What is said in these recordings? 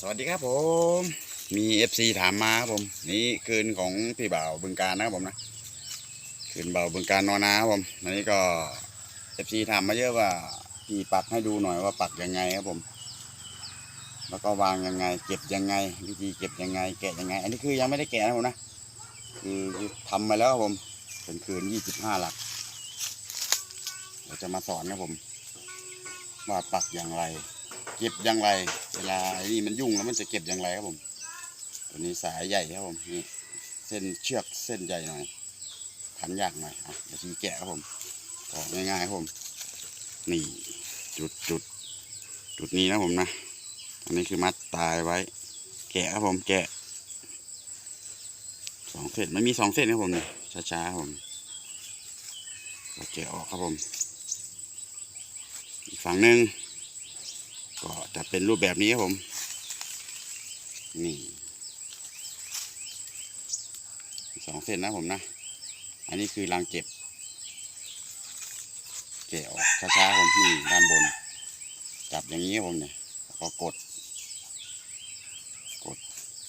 สวัสดีครับผม มีเอฟซีถามมาครับผม นี่คืนของพี่บ่าวบึงการนะครับผมนะ คืนบ่าวบึงการนอนาครับผมอันนี้ก็เอฟซีถามมาเยอะว่าพี่ปักให้ดูหน่อยว่าปักยังไงครับผม แล้วก็วางยังไง เก็บยังไง วิธีเก็บยังไง แกะยังไง อันนี้คือยังไม่ได้แกะนะผมนะ คือทำมาแล้วครับผมเป็นคืนยี่สิบห้าหลักเราจะมาสอนครับผม ว่าปักอย่างไร เก็บอย่างไรเวลาไอ้นี่มันยุ่งแล้วมันจะเก็บอย่างไรครับผม ตัวนี้สายใหญ่ครับผมนี่เส้นเชือกเส้นใหญ่หน่อยพันยากหน่อยอะซีแกะครับผมออกง่ายๆครับผม นี่จุดจุดจุดนี้นะผมนะอันนี้คือมัดตายไว้ แกะครับผมแกะสองเส้นไม่มีสองเส้นครับผมนี่ช้าๆครับผมก็แกะออกครับผมอีกฝั่งหนึ่ง ก็จะเป็นรูปแบบนี้ครับผม นี่สองเส้นนะผมนะ อันนี้คือรางเก็บแกะออกช้าๆผมนี่ด้านบน จับอย่างนี้ครับผมเนี่ยก็กด กด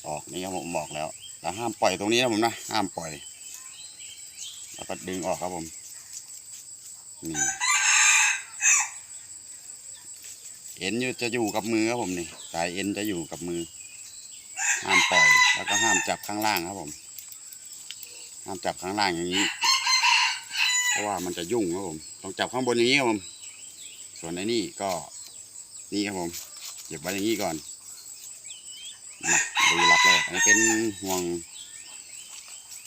ออกนี่ครับผมบอกแล้วแล้วห้ามปล่อยตรงนี้นะผมนะห้ามปล่อย แล้วก็ดึงออกครับผมนี่ เอ็นจะอยู่กับมือครับผมนี่สายเอ็นจะอยู่กับมือ ห้ามปล่อยแล้วก็ห้ามจับข้างล่างครับผม ห้ามจับข้างล่างอย่างนี้ เพราะว่ามันจะยุ่งครับผมต้องจับข้างบนอย่างนี้ครับผมส่วนในนี่ก็นี่ครับผมเก็บไว้อย่างนี้ก่อนมาดูหลักแรกอันนี้เป็นห่วง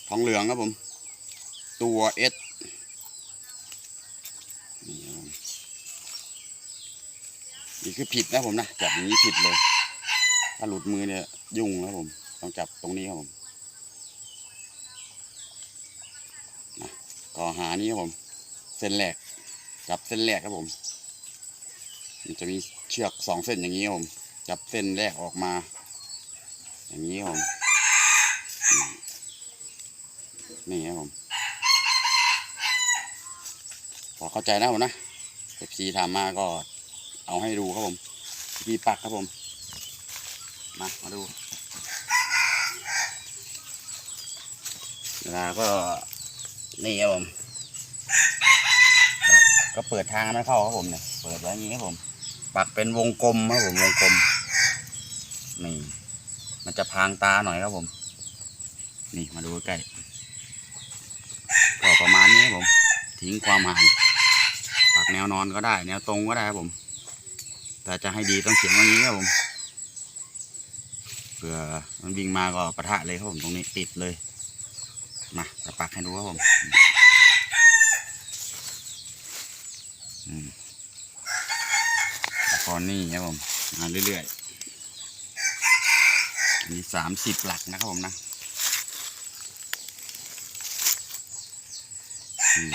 ทองเหลืองครับผม ตัวเอสนี่ครับผม นี่คือผิดนะผมนะจับอย่างนี้ผิดเลย ถ้าหลุดมือเนี่ยยุ่งนะผม ต้องจับตรงนี้ครับผมนะก็หานี้ครับผม เส้นแรกจับเส้นแรกครับผม มันจะมีเชือกสองเส้นอย่างนี้ครับผม จับเส้นแรกออกมา อย่างนี้ครับผมอืมนี่ครับผมพอเข้าใจนะผมนะเอฟซีถามมาก็ เอาให้ดูครับผมวิธีปักครับผม มา มาดู เวลาก็นี่ครับผมครับก็เปิดทางไม่เข้าครับผมเนี่ยเปิดไว้อย่างนี้ครับผม ปักเป็นวงกลมครับผมวงกลมนี่มันจะพางตาหน่อยครับผม นี่มาดูใกล้ก็ประมาณนี้ครับผม ทิ้งความห่างปักแนวนอนก็ได้ แนวตรงก็ได้ครับผม แต่จะให้ดีต้องเขียนอย่านี้ครับผมเผื่อมันวิ่งมาก็ปะทะเลยครับผมตรงนี้ติดเลยมาจะปักให้ดูครับผมอืมตอนนี้ครับผมมาเรื่อยๆอันนี้สามสิบหลักนะครับผมนะอืม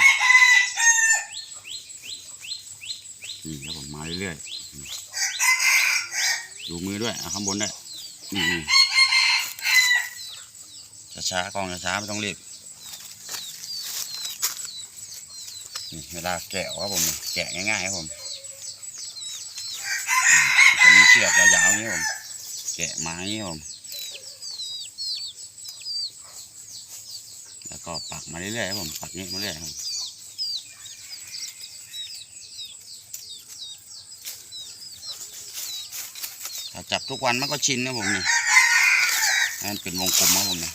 นี่ครับผมมาเรื่อยๆ ดูมือด้วยข้างบนได้วยนี่ช้าๆกล้องช้าๆไม่ต้องรีบนี่เวลาแกะครับผมแกะง่ายๆครับผมจะมีเชือกยาวๆนี้ผมแกะไม้ครับผมแล้วก็ปักมาเรื่อยๆครับผมปักนี้มาเรื่อยครับ จับทุกวันมันก็ชินนะผมนี่นั่นเป็นวงกลมครับผมนี่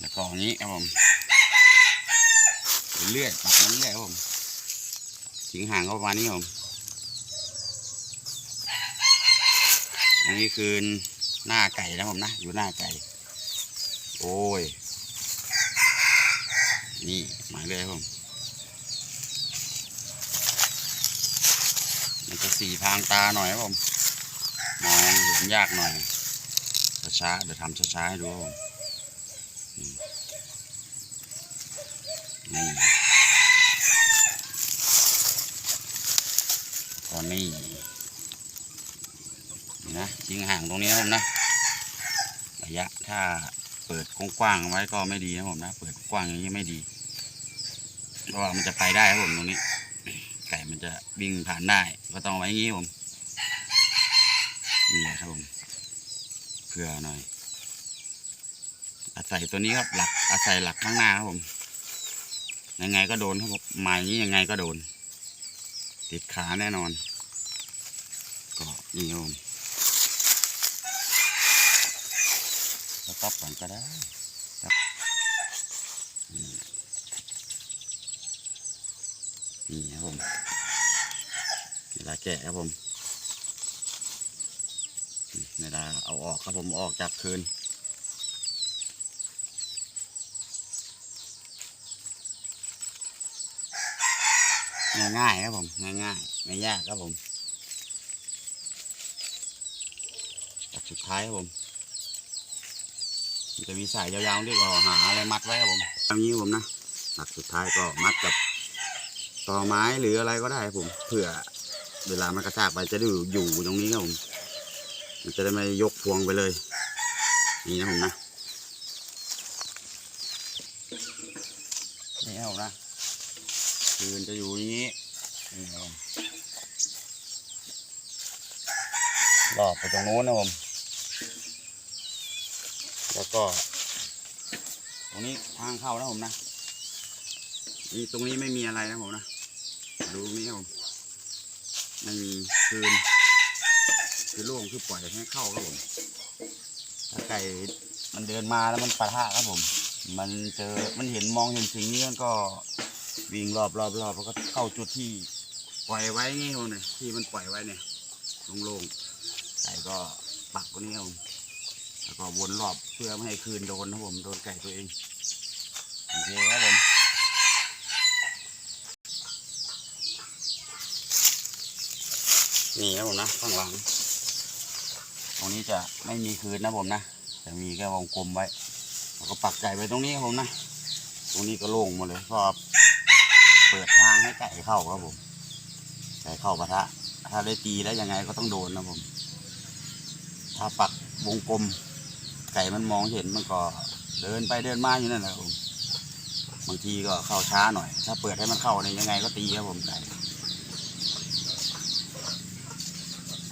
แล้วก็อย่างนี้ครับผมเรื่อยปักมันเรื่อยครับผมทิ้งห่างก็ประมาณนี้ครับผมอันนี้คือหน้าไก่นะผมนะ อยู่หน้าไก่ โอ้ย นี่มาเรื่อยครับผม มันจะสีพรางตาหน่อยครับผม มองเห็นยากหน่อยช้าๆเดี๋ยวทำช้าๆให้ดูครับผมนี่ก่อนนี่นี่นะทิ้งห่างตรงนี้นะครับผมนะระยะถ้าเปิดกว้างๆไว้ก็ไม่ดีนะผมนะ เปิดกว้างอย่างนี้ไม่ดี เพราะว่ามันจะไปได้ครับผมตรงนี้ มันจะวิ่งผ่านได้ ก็ต้องไว้งี้ผมนี่แหละครับผมเพื่อหน่อย อาศัยตัวนี้ครับหลักอาศัยหลักข้างหน้าครับผม ยังไงก็โดนครับผมไม้นี้ยังไงก็โดน ติดขาแน่นอน ก็นี่ครับผมแล้วก็ก่อนก็ได้ครับนี่ครับผมาแกะครับผมเวลาเอาออกครับผมออกจากคืนง่ายๆครับผมง่ายๆไม่ยากครับผมจับสุดท้ายครับผมจะมีสายยาวๆที่ก็หาอะไรมัดไว้ครับผมตรงนี้ครับผมนะหลักสุดท้ายก็มัดกับต่อไม้หรืออะไรก็ได้ครับผมเพื่อ เวลามันกระชากไปจะได้อยู่ตรงนี้ครับผมมันจะได้ไม่ยกพวงไปเลย นี่นะผมนะนี่ครับผมนะคืนจะอยู่อย่างนี้นี่ครับผมรอบไปตรงโน้นนะผมแล้วก็ ตรงนี้ทางเข้านะผมนะนี่ตรงนี้ไม่มีอะไรนะผมนะดูนี้ครับผม ไม่มีคืน คือโล่งคือปล่อยให้เข้าครับผมถ้าไก่มันเดินมาแล้วมันปะทะครับผม มันเจอมันเห็นมองเห็นสิ่งนี้มันก็วิ่งรอบรอบรอบแล้วก็เข้าจุดที่ปล่อยไว้นี่ครับเนี่ยที่มันปล่อยไว้เนี่ยโล่งๆไก่ก็ปักตรงนี้ครับผมแล้วก็วนรอบเพื่อไม่ให้คืนโดนครับผมโดนไก่ตัวเองโอเคครับผม นี่ครับผมนะข้างหลัง ตรงนี้จะไม่มีคืนนะผมนะจะมีแค่วงกลมไว้แล้วก็ปักไก่ไว้ตรงนี้ครับผมนะ ตรงนี้ก็โล่งหมดเลยเพราะเปิดทางให้ไก่เข้าครับผมไก่เข้าปะทะ ถ้าได้ตีแล้วยังไงก็ต้องโดนนะผม ถ้าปักวงกลม ไก่มันมองเห็นมันก็เดินไปเดินมาอยู่นั่นแหละครับผมบางทีก็เข้าช้าหน่อย ถ้าเปิดให้มันเข้าเนี่ยยังไงก็ตีครับผมไก่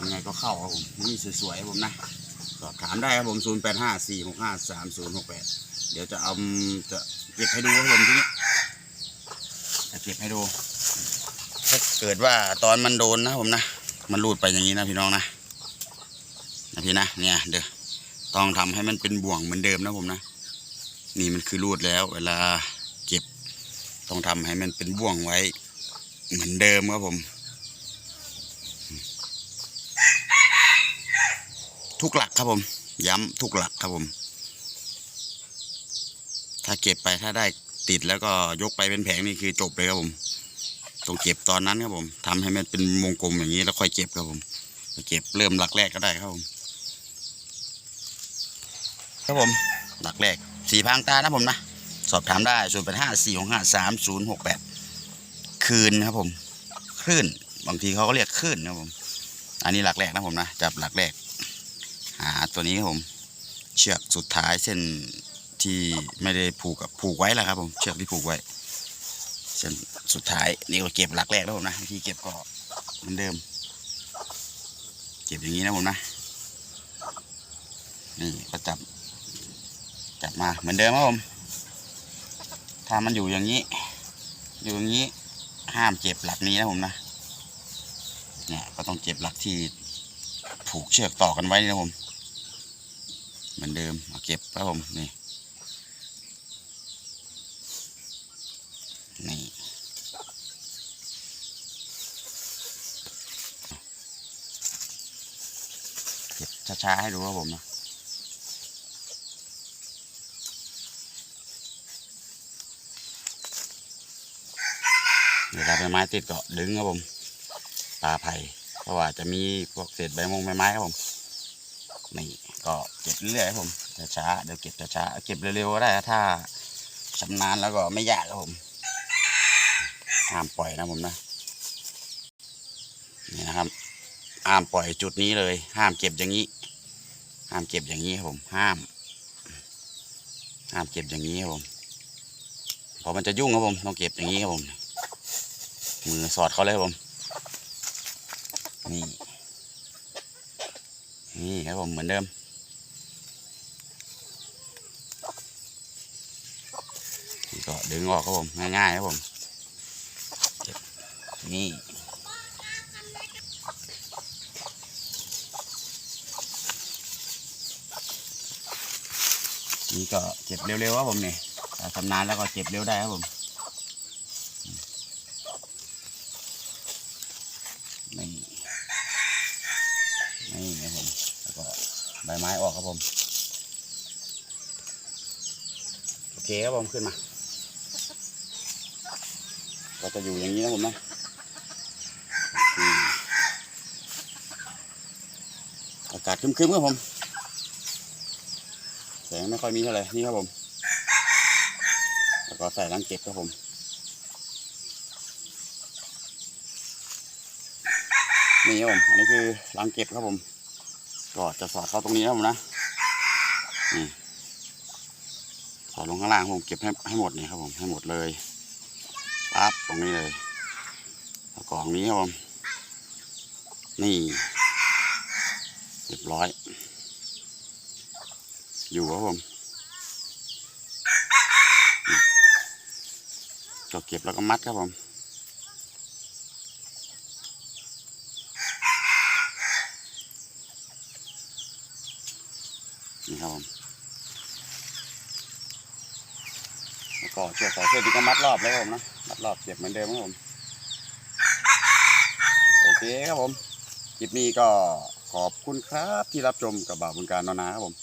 ยังไงก็เข้าครับผมนี่สวยๆครับผมนะสอบถามได้ครับผม 0 8 5 4 6 5 3 0 6 8 เดี๋ยวจะเอาจะเก็บให้ดูครับผมทีนี้จะเก็บให้ดูถ้าเกิดว่าตอนมันโดนนะผมนะ มันรูดไปอย่างนี้นะพี่น้องนะนะพี่นะเนี่ยเด้อต้องทำให้มันเป็นบ่วงเหมือนเดิมนะผมนะ นี่มันคือรูดแล้ว เวลาเก็บต้องทำให้มันเป็นบ่วงไว้ เหมือนเดิมครับผม ทุกหลักครับผม ย้ำทุกหลักครับผม ถ้าเก็บไปถ้าได้ติดแล้วก็ยกไปเป็นแผงนี่คือจบเลยครับผมต้องเก็บตอนนั้นครับผมทำให้มันเป็นวงกลมอย่างนี้แล้วค่อยเก็บครับผมเก็บเริ่มหลักแรกก็ได้ครับผมครับผมหลักแรกสี่พังตานะผมนะสอบถามได้ส่วนเป็นห้าสี่ของห้าสามศูนย์หกแปดคืนครับผมคลื่นบางทีเขาก็เรียกคลื่นครับผม อันนี้หลักแรกนะผมนะจับหลักแรก ตัวนี้ครับผม เชือกสุดท้ายเส้นที่ไม่ได้ผูกกับผูกไว้แล้วครับผมเชือกที่ผูกไว้ เส้นสุดท้ายนี่ก็เก็บหลักแรกแล้วผมนะวิธีเก็บก็เหมือนเดิม เก็บอย่างนี้นะผมนะนี่ก็จับจับมาเหมือนเดิมครับผมถ้ามันอยู่อย่างนี้ อยู่อย่างนี้ห้ามเก็บหลักนี้นะผมนะเนี่ยก็ต้องเก็บหลักที่ผูกเชือกต่อกันไว้นะผม เหมือนเดิมเอาเก็บครับผมนี่นี่เก็บช้าๆให้ดูครับผมนะเวลาใบไม้ติดก็ดึงครับผมตาไผ่เพราะว่าจะมีพวกเศษใบมงใบไม้ครับผม นี่ก็เก็บเรื่อยๆครับผมช้าเดี๋ยวเก็บช้าเก็บเร็วๆก็ได้ถ้าชำนาญแล้วก็ไม่ยากครับผมห้ามปล่อยนะผมนะนี่นะครับห้ามปล่อยจุดนี้เลย ห้ามเก็บอย่างนี้ ห้ามเก็บอย่างนี้ครับผม ห้าม ห้ามเก็บอย่างนี้ครับผมเพราะมันจะยุ่งครับผมต้องเก็บอย่างนี้ครับผมมือสอดเขาเลยครับผมนี่ นี่ครับผมเหมือนเดิม นี่ก็ดึงออกครับผมง่ายๆครับผม นี่นี่ก็เจ็บเร็วๆครับผมเนี่ยทำนานแล้วก็เจ็บเร็วได้ครับผมนี่นี่ครับผมแล้วก็ใบ ไม้ออกครับผม โอเคครับผมขึ้นมา ก็จะอยู่อย่างนี้นะผมนะอืมอากาศครึมๆครับผม แสงไม่ค่อยมีเท่าไหร่ นี่ครับผม แล้วก็ใส่รังเก็บครับผมนี่ครับผม อันนี้คือรังเก็บครับผม ก็จะสอดเข้าตรงนี้ครับผมนะนี่สอดลงข้างล่างผมเก็บให้ให้หมดนี่ครับผมให้หมดเลยปั๊บตรงนี้เลยแล้วกล่องนี้ครับผมนี่เรียบร้อย อยู่ครับผมก็เก็บแล้วก็มัดครับผม นี่ครับผมแล้วก็เชือกสายเชือกนี้ก็มัดรอบแล้วผมนะมัดรอบเก็บเหมือนเดิมครับผมโอเคครับผมคลิปนี้ก็ขอบคุณครับที่รับชมกับบ่าวบุญการนอนาครับผม